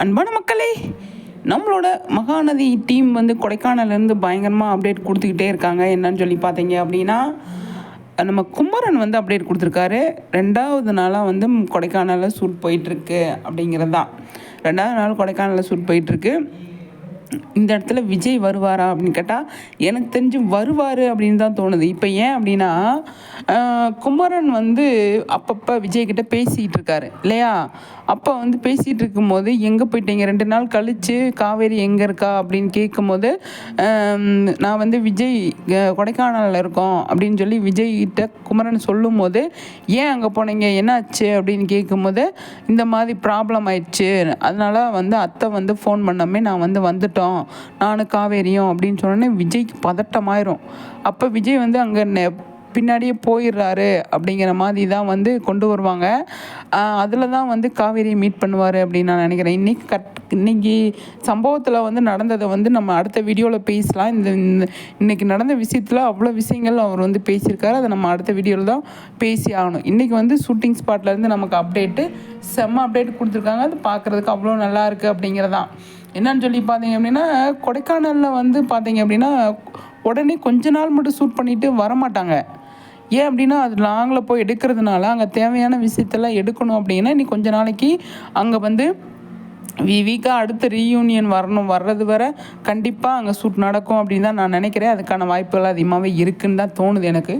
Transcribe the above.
அன்பான மக்களே நம்மளோட மகாநதி டீம் வந்து கொடைக்கானல்லேருந்து பயங்கரமாக அப்டேட் கொடுத்துக்கிட்டே இருக்காங்க. என்னன்னு சொல்லி பார்த்தீங்க அப்படின்னா நம்ம குமரன் வந்து அப்டேட் கொடுத்துருக்காரு. ரெண்டாவது நாளாக வந்து கொடைக்கானலில் சூட் போயிட்டுருக்கு அப்படிங்கிறது தான். ரெண்டாவது நாள் கொடைக்கானலில் சூட் போயிட்டுருக்கு இந்த இடத்துல விஜய் வருவாரா அப்படின்னு கேட்டால் எனக்கு தெரிஞ்சு வருவார் அப்படின்னு தான் தோணுது. இப்போ ஏன் அப்படின்னா குமரன் வந்து அப்பப்போ விஜய்கிட்ட பேசிகிட்டு இருக்காரு இல்லையா? அப்போ வந்து பேசிகிட்டு இருக்கும்போது எங்கே போயிட்டீங்க? ரெண்டு நாள் கழித்து காவேரி எங்கே இருக்கா? அப்படின்னு கேட்கும்போது நான் வந்து விஜய் கொடைக்கானலில் இருக்கோம். அப்படின்னு சொல்லி விஜய்கிட்ட குமரன் குமரன் சொல்லும்போது ஏன் அங்கே போனீங்க? என்னாச்சு? அப்படின்னு கேட்கும்போது இந்த மாதிரி ப்ராப்ளம் ஆயிடுச்சு. அதனால் வந்து அத்தை வந்து ஃபோன் பண்ணாமே நான் வந்து வந்துட்டோம். நானும் காவேரியும் அப்படின்னு சொன்னோன்னே விஜய்க்கு பதட்டமாயிரும். அப்போ விஜய் வந்து அங்கே பின்னாடியே போயிடுறாரு அப்படிங்கிற மாதிரி தான் வந்து கொண்டு வருவாங்க. அதில் தான் வந்து காவேரியை மீட் பண்ணுவார் அப்படின்னு நான் நினைக்கிறேன். இன்றைக்கி கட் இன்றைக்கி சம்பவத்தில் வந்து நடந்ததை வந்து நம்ம அடுத்த வீடியோவில் பேசலாம். இந்த இந்த- நடந்த விஷயத்தில் அவ்வளோ விஷயங்கள் அவர் வந்து பேசியிருக்காரு. அதை நம்ம அடுத்த வீடியோவில் தான் பேசி ஆகணும். இன்றைக்கி வந்து ஷூட்டிங் ஸ்பாட்லேருந்து நமக்கு அப்டேட்டு செம்ம அப்டேட் கொடுத்துருக்காங்க. அது பார்க்குறதுக்கு அவ்வளோ நல்லா இருக்குது அப்படிங்கிறதான் என்னன்னு சொல்லி பார்த்தீங்க அப்படின்னா கொடைக்கானலில் வந்து பார்த்தீங்க அப்படின்னா உடனே கொஞ்ச நாள் மட்டும் ஷூட் பண்ணிவிட்டு வரமாட்டாங்க. ஏன் அப்படின்னா அது லாங்கில் போய் எடுக்கிறதுனால அங்கே தேவையான விஷயத்தெல்லாம் எடுக்கணும் அப்படின்னா நீ கொஞ்ச நாளைக்கு அங்கே வந்து வி வீக்காக அடுத்த ரீயூனியன் வரணும். வர்றது வர கண்டிப்பாக அங்கே சூட் நடக்கும் அப்படின்னு தான் நான் நினைக்கிறேன். அதுக்கான வாய்ப்புகள் அதிகமாகவே இருக்குன்னு தான் தோணுது எனக்கு.